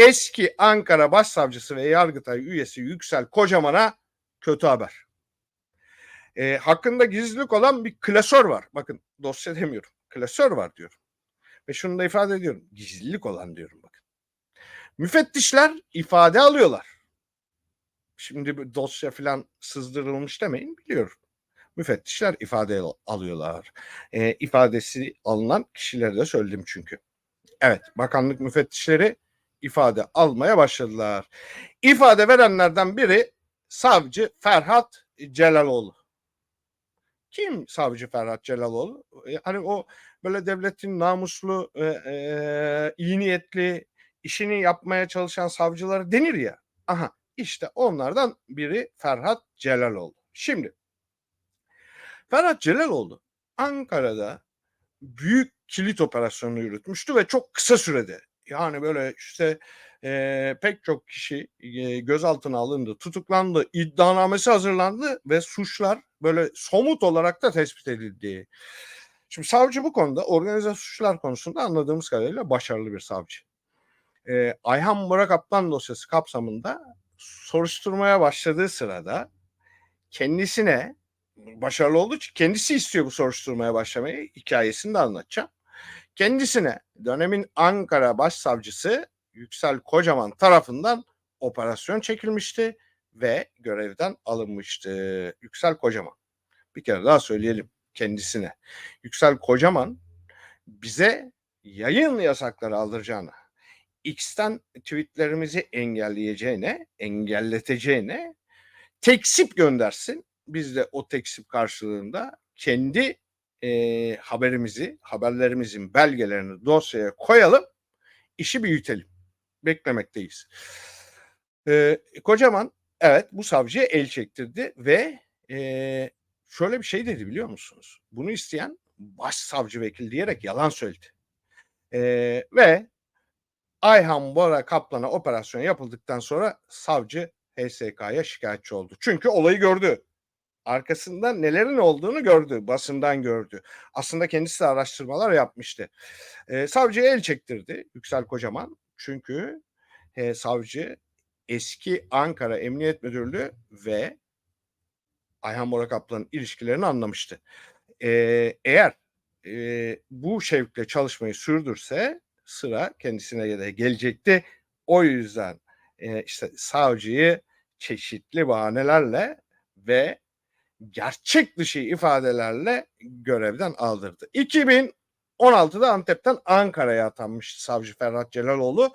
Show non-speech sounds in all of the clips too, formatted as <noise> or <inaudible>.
Eski Ankara Başsavcısı ve Yargıtay üyesi Yüksel Kocaman'a kötü haber. E, hakkında gizlilik olan bir klasör var. Bakın dosya demiyorum. Klasör var diyorum. Ve şunu da ifade ediyorum. Gizlilik olan diyorum bakın. Müfettişler ifade alıyorlar. Şimdi bir dosya falan sızdırılmış demeyin biliyorum. Müfettişler ifade al- alıyorlar. E, ifadesi alınan kişileri de söyledim çünkü. Evet bakanlık müfettişleri ifade almaya başladılar. İfade verenlerden biri savcı Ferhat Celaloğlu. Kim savcı Ferhat Celaloğlu? E, Hani o böyle devletin namuslu, e, e, iyi niyetli, işini yapmaya çalışan savcıları denir ya. Aha işte onlardan biri Ferhat Celaloğlu. Şimdi Ferhat Celaloğlu Ankara'da büyük kilit operasyonu yürütmüştü ve çok kısa sürede yani böyle işte e, pek çok kişi e, gözaltına alındı, tutuklandı, iddianamesi hazırlandı ve suçlar böyle somut olarak da tespit edildi. Şimdi savcı bu konuda organize suçlar konusunda anladığımız kadarıyla başarılı bir savcı. E, Ayhan Murat Kaplan dosyası kapsamında soruşturmaya başladığı sırada kendisine başarılı olduğu için kendisi istiyor bu soruşturmaya başlamayı. Hikayesini de anlatacağım. Kendisine dönemin Ankara Başsavcısı Yüksel Kocaman tarafından operasyon çekilmişti ve görevden alınmıştı. Yüksel Kocaman. Bir kere daha söyleyelim kendisine. Yüksel Kocaman bize yayın yasakları aldıracağına, X'ten tweetlerimizi engelleyeceğine, engelleteceğine teksip göndersin. Biz de o teksip karşılığında kendi e, haberimizi, haberlerimizin belgelerini dosyaya koyalım, işi büyütelim. Beklemekteyiz. E, kocaman evet bu savcıya el çektirdi ve e, şöyle bir şey dedi biliyor musunuz? Bunu isteyen başsavcı vekil diyerek yalan söyledi. E, ve Ayhan Bora Kaplan'a operasyon yapıldıktan sonra savcı HSK'ya şikayetçi oldu. Çünkü olayı gördü. Arkasında nelerin olduğunu gördü, basından gördü. Aslında kendisi de araştırmalar yapmıştı. Ee, savcıya el çektirdi Yüksel Kocaman. Çünkü e, savcı eski Ankara Emniyet Müdürlüğü ve Ayhan Bora Kaplan'ın ilişkilerini anlamıştı. Ee, eğer e, bu şevkle çalışmayı sürdürse sıra kendisine de gelecekti. O yüzden e, işte savcıyı çeşitli bahanelerle ve gerçek dışı ifadelerle görevden aldırdı. 2016'da Antep'ten Ankara'ya atanmış savcı Ferhat Celaloğlu.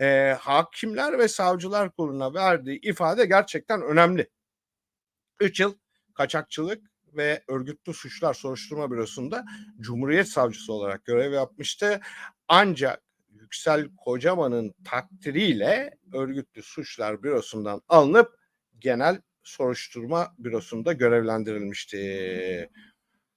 E, Hakimler ve Savcılar Kurulu'na verdiği ifade gerçekten önemli. 3 yıl kaçakçılık ve örgütlü suçlar soruşturma bürosunda Cumhuriyet Savcısı olarak görev yapmıştı. Ancak Yüksel Kocaman'ın takdiriyle örgütlü suçlar bürosundan alınıp genel soruşturma bürosunda görevlendirilmişti.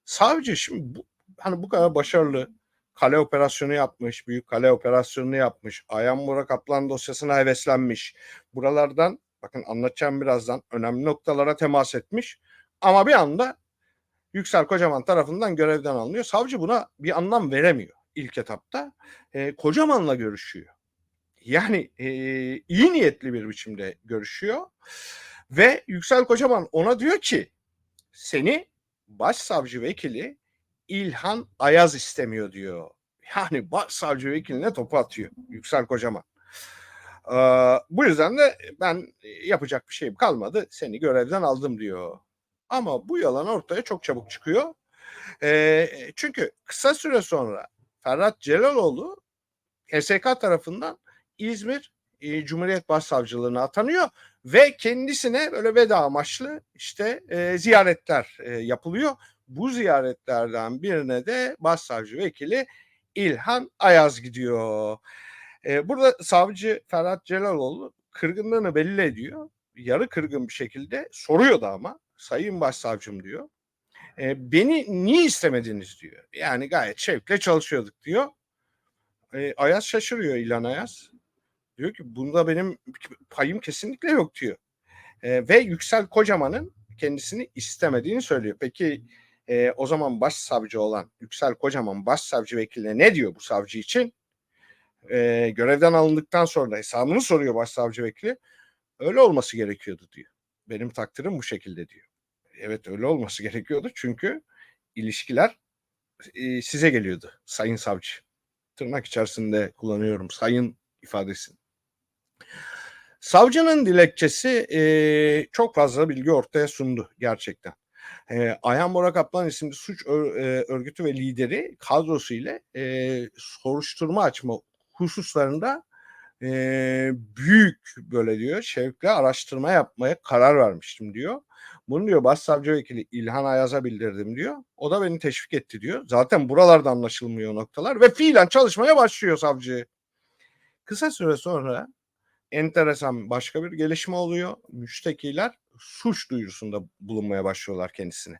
Savcı şimdi bu, hani bu kadar başarılı kale operasyonu yapmış, büyük kale operasyonunu yapmış, Ayhan Murat Kaplan dosyasına heveslenmiş. Buralardan bakın anlatacağım birazdan önemli noktalara temas etmiş. Ama bir anda Yüksel Kocaman tarafından görevden alınıyor. Savcı buna bir anlam veremiyor ilk etapta. E, Kocaman'la görüşüyor. Yani e, iyi niyetli bir biçimde görüşüyor. Ve Yüksel Kocaman ona diyor ki seni başsavcı vekili İlhan Ayaz istemiyor diyor. Yani başsavcı vekiline topu atıyor Yüksel Kocaman. Ee, bu yüzden de ben yapacak bir şeyim kalmadı. Seni görevden aldım diyor. Ama bu yalan ortaya çok çabuk çıkıyor. Ee, çünkü kısa süre sonra Ferhat Celaloğlu HSK tarafından İzmir e, Cumhuriyet Başsavcılığına atanıyor ve kendisine böyle veda amaçlı işte e, ziyaretler e, yapılıyor. Bu ziyaretlerden birine de başsavcı vekili İlhan Ayaz gidiyor. E, burada savcı Ferhat Celaloğlu kırgınlığını belli ediyor. Yarı kırgın bir şekilde soruyor da ama sayın başsavcım diyor. E, beni niye istemediniz diyor. Yani gayet şevkle çalışıyorduk diyor. E, Ayaz şaşırıyor İlhan Ayaz. Diyor ki bunda benim payım kesinlikle yok diyor. E, ve Yüksel Kocaman'ın kendisini istemediğini söylüyor. Peki e, o zaman başsavcı olan Yüksel Kocaman başsavcı vekiline ne diyor bu savcı için? e, görevden alındıktan sonra hesabını soruyor başsavcı vekili. Öyle olması gerekiyordu diyor. Benim takdirim bu şekilde diyor. Evet öyle olması gerekiyordu çünkü ilişkiler e, size geliyordu sayın savcı. Tırnak içerisinde kullanıyorum sayın ifadesini. Savcının dilekçesi e, çok fazla bilgi ortaya sundu gerçekten. E, Ayhan Bora Kaplan isimli suç ör, e, örgütü ve lideri kadrosu ile e, soruşturma açma hususlarında e, büyük böyle diyor şevkle araştırma yapmaya karar vermiştim diyor. Bunu diyor başsavcı vekili İlhan Ayaz'a bildirdim diyor. O da beni teşvik etti diyor. Zaten buralarda anlaşılmıyor noktalar ve fiilen çalışmaya başlıyor savcı. Kısa süre sonra enteresan başka bir gelişme oluyor. Müştekiler suç duyurusunda bulunmaya başlıyorlar kendisine.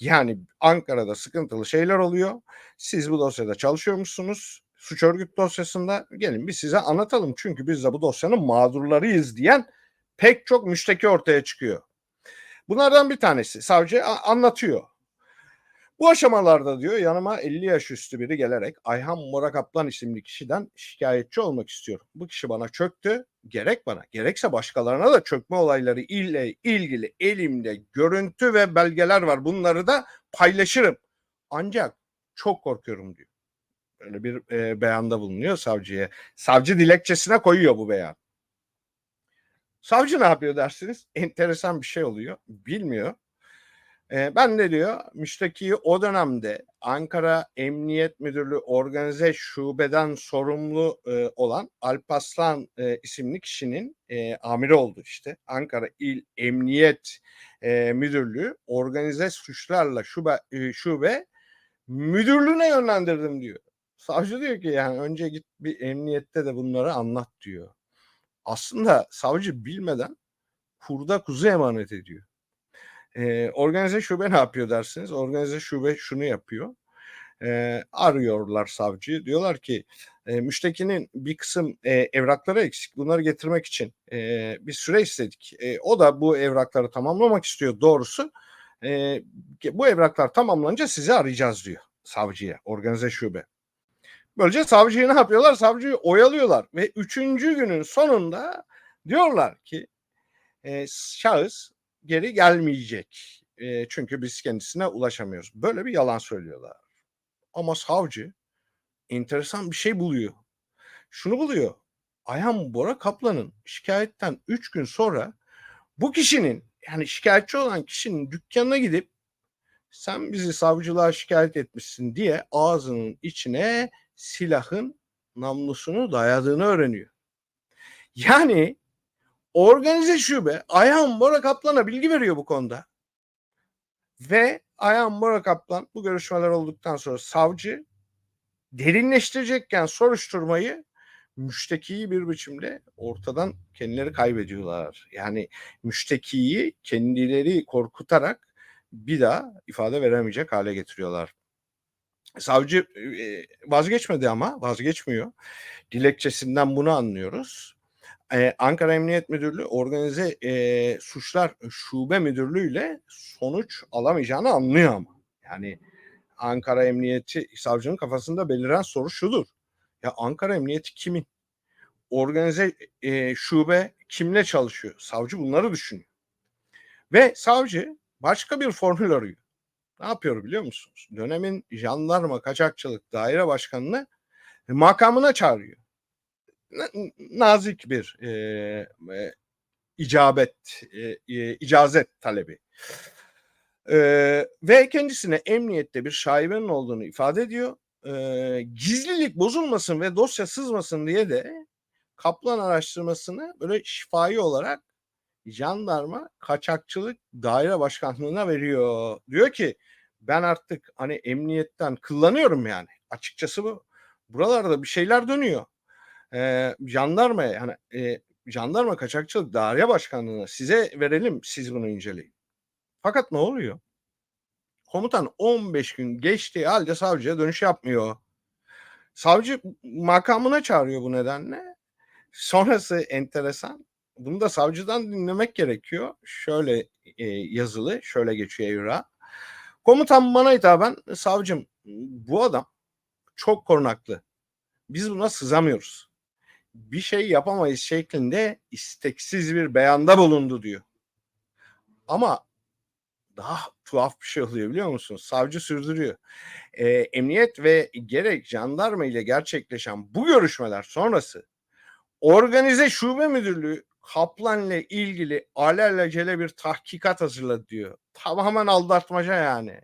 Yani Ankara'da sıkıntılı şeyler oluyor. Siz bu dosyada çalışıyormuşsunuz. Suç örgüt dosyasında gelin biz size anlatalım. Çünkü biz de bu dosyanın mağdurlarıyız diyen pek çok müşteki ortaya çıkıyor. Bunlardan bir tanesi savcı anlatıyor. Bu aşamalarda diyor yanıma 50 yaş üstü biri gelerek Ayhan Mora Kaplan isimli kişiden şikayetçi olmak istiyorum. Bu kişi bana çöktü. Gerek bana gerekse başkalarına da çökme olayları ile ilgili elimde görüntü ve belgeler var. Bunları da paylaşırım. Ancak çok korkuyorum diyor. Böyle bir e, beyanda bulunuyor savcıya. Savcı dilekçesine koyuyor bu beyan. Savcı ne yapıyor dersiniz? Enteresan bir şey oluyor. Bilmiyor. Ee, ben de diyor müştekiyi o dönemde Ankara Emniyet Müdürlüğü organize şubeden sorumlu e, olan Alpaslan e, isimli kişinin e, amiri oldu işte. Ankara İl Emniyet e, Müdürlüğü organize suçlarla şube, e, şube müdürlüğüne yönlendirdim diyor. Savcı diyor ki yani önce git bir emniyette de bunları anlat diyor. Aslında savcı bilmeden kurda kuzu emanet ediyor. Ee, organize şube ne yapıyor dersiniz? Organize şube şunu yapıyor. Ee, arıyorlar savcıyı. Diyorlar ki e, müştekinin bir kısım e, evrakları eksik. Bunları getirmek için e, bir süre istedik. E, o da bu evrakları tamamlamak istiyor doğrusu. E, bu evraklar tamamlanınca sizi arayacağız diyor savcıya, organize şube. Böylece savcıyı ne yapıyorlar? Savcıyı oyalıyorlar ve üçüncü günün sonunda diyorlar ki e, şahıs geri gelmeyecek. E, çünkü biz kendisine ulaşamıyoruz. Böyle bir yalan söylüyorlar. Ama savcı enteresan bir şey buluyor. Şunu buluyor. Ayhan Bora Kaplan'ın şikayetten 3 gün sonra bu kişinin yani şikayetçi olan kişinin dükkanına gidip sen bizi savcılığa şikayet etmişsin diye ağzının içine silahın namlusunu dayadığını öğreniyor. Yani organize şube Ayhan Bora Kaplan'a bilgi veriyor bu konuda. Ve Ayhan Bora Kaplan bu görüşmeler olduktan sonra savcı derinleştirecekken soruşturmayı müştekiyi bir biçimde ortadan kendileri kaybediyorlar. Yani müştekiyi kendileri korkutarak bir daha ifade veremeyecek hale getiriyorlar. Savcı e, vazgeçmedi ama vazgeçmiyor. Dilekçesinden bunu anlıyoruz. Ee, Ankara Emniyet Müdürlüğü organize e, suçlar şube müdürlüğü ile sonuç alamayacağını anlıyor ama. Yani Ankara Emniyeti savcının kafasında beliren soru şudur. Ya Ankara Emniyeti kimin? Organize e, şube kimle çalışıyor? Savcı bunları düşünüyor. Ve savcı başka bir formül arıyor. Ne yapıyor biliyor musunuz? Dönemin jandarma kaçakçılık daire başkanını makamına çağırıyor nazik bir e, e, icabet, e, e, icazet talebi. E, ve kendisine emniyette bir şaibenin olduğunu ifade ediyor. E, gizlilik bozulmasın ve dosya sızmasın diye de Kaplan araştırmasını böyle şifai olarak jandarma kaçakçılık daire başkanlığına veriyor. Diyor ki ben artık hani emniyetten kullanıyorum yani. Açıkçası bu. Buralarda bir şeyler dönüyor e, jandarma yani e, jandarma kaçakçılık daire başkanlığına size verelim siz bunu inceleyin. Fakat ne oluyor? Komutan 15 gün geçtiği halde savcıya dönüş yapmıyor. Savcı makamına çağırıyor bu nedenle. Sonrası enteresan. Bunu da savcıdan dinlemek gerekiyor. Şöyle e, yazılı, şöyle geçiyor evra. Komutan bana hitaben savcım bu adam çok korunaklı. Biz buna sızamıyoruz bir şey yapamayız şeklinde isteksiz bir beyanda bulundu diyor. Ama daha tuhaf bir şey oluyor biliyor musunuz? Savcı sürdürüyor. Ee, emniyet ve gerek jandarma ile gerçekleşen bu görüşmeler sonrası organize şube müdürlüğü Kaplan'la ilgili alelacele bir tahkikat hazırladı diyor. Tamamen aldatmaca yani.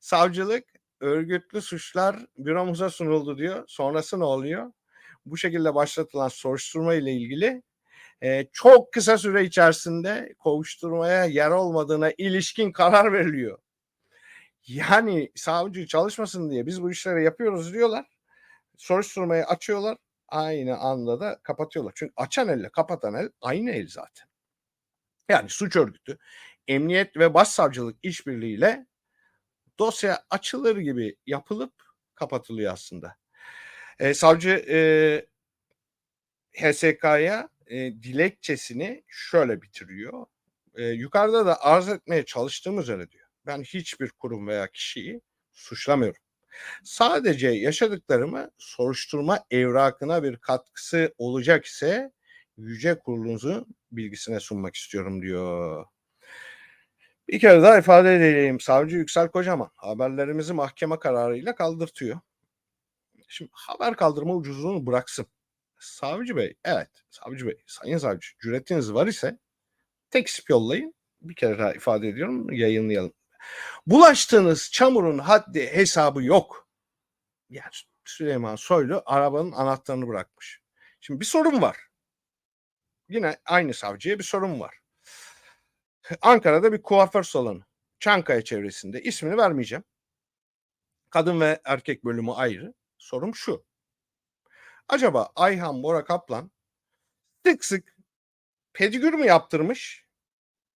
Savcılık örgütlü suçlar büromuza sunuldu diyor. Sonrası ne oluyor? Bu şekilde başlatılan soruşturma ile ilgili e, çok kısa süre içerisinde kovuşturmaya yer olmadığına ilişkin karar veriliyor. Yani savcı çalışmasın diye biz bu işleri yapıyoruz diyorlar. Soruşturmayı açıyorlar. Aynı anda da kapatıyorlar. Çünkü açan elle kapatan el aynı el zaten. Yani suç örgütü, emniyet ve başsavcılık işbirliğiyle dosya açılır gibi yapılıp kapatılıyor aslında. E, savcı e, HSK'ya e, dilekçesini şöyle bitiriyor. E, yukarıda da arz etmeye çalıştığım üzere diyor. Ben hiçbir kurum veya kişiyi suçlamıyorum. Sadece yaşadıklarımı soruşturma evrakına bir katkısı olacak ise yüce kurulunuzun bilgisine sunmak istiyorum diyor. Bir kere daha ifade edeyim. Savcı Yüksel Kocaman haberlerimizi mahkeme kararıyla kaldırtıyor. Şimdi haber kaldırma ucuzluğunu bıraksın. Savcı Bey, evet Savcı Bey, Sayın Savcı cüretiniz var ise tekstip yollayın. Bir kere daha ifade ediyorum yayınlayalım. Bulaştığınız çamurun haddi hesabı yok. Yani Süleyman Soylu arabanın anahtarını bırakmış. Şimdi bir sorun var. Yine aynı savcıya bir sorun var. Ankara'da bir kuaför salonu. Çankaya çevresinde. ismini vermeyeceğim. Kadın ve erkek bölümü ayrı. Sorum şu. Acaba Ayhan Bora Kaplan sık sık pedikür mü yaptırmış?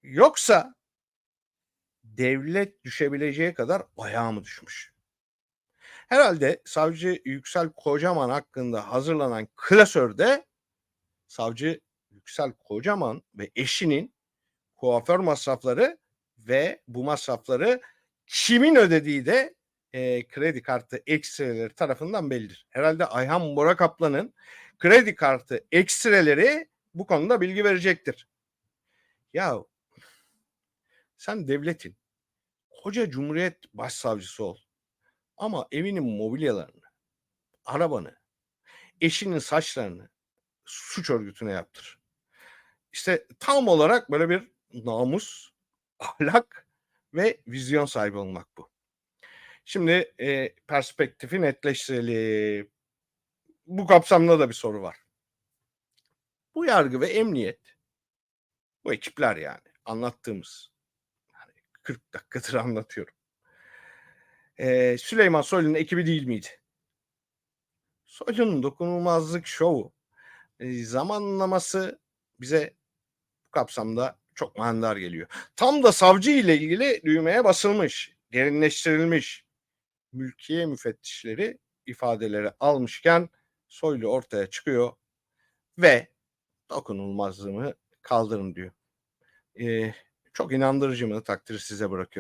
Yoksa devlet düşebileceği kadar ayağı mı düşmüş? Herhalde savcı Yüksel Kocaman hakkında hazırlanan klasörde savcı Yüksel Kocaman ve eşinin kuaför masrafları ve bu masrafları kimin ödediği de e, kredi kartı ekstreleri tarafından bellidir. Herhalde Ayhan Bora Kaplan'ın kredi kartı ekstreleri bu konuda bilgi verecektir. Ya sen devletin koca cumhuriyet başsavcısı ol. Ama evinin mobilyalarını, arabanı, eşinin saçlarını suç örgütüne yaptır. İşte tam olarak böyle bir namus, <laughs> ahlak ve vizyon sahibi olmak bu. Şimdi e, perspektifi netleştirelim. Bu kapsamda da bir soru var. Bu yargı ve emniyet, bu ekipler yani anlattığımız, yani 40 dakikadır <laughs> anlatıyorum. Ee, Süleyman Soylu'nun ekibi değil miydi? Soylu'nun dokunulmazlık şovu, e, zamanlaması bize bu kapsamda çok manidar geliyor. Tam da savcı ile ilgili düğmeye basılmış, derinleştirilmiş mülkiye müfettişleri ifadeleri almışken Soylu ortaya çıkıyor ve dokunulmazlığımı kaldırın diyor. Ee, çok inandırıcı mı takdiri size bırakıyorum.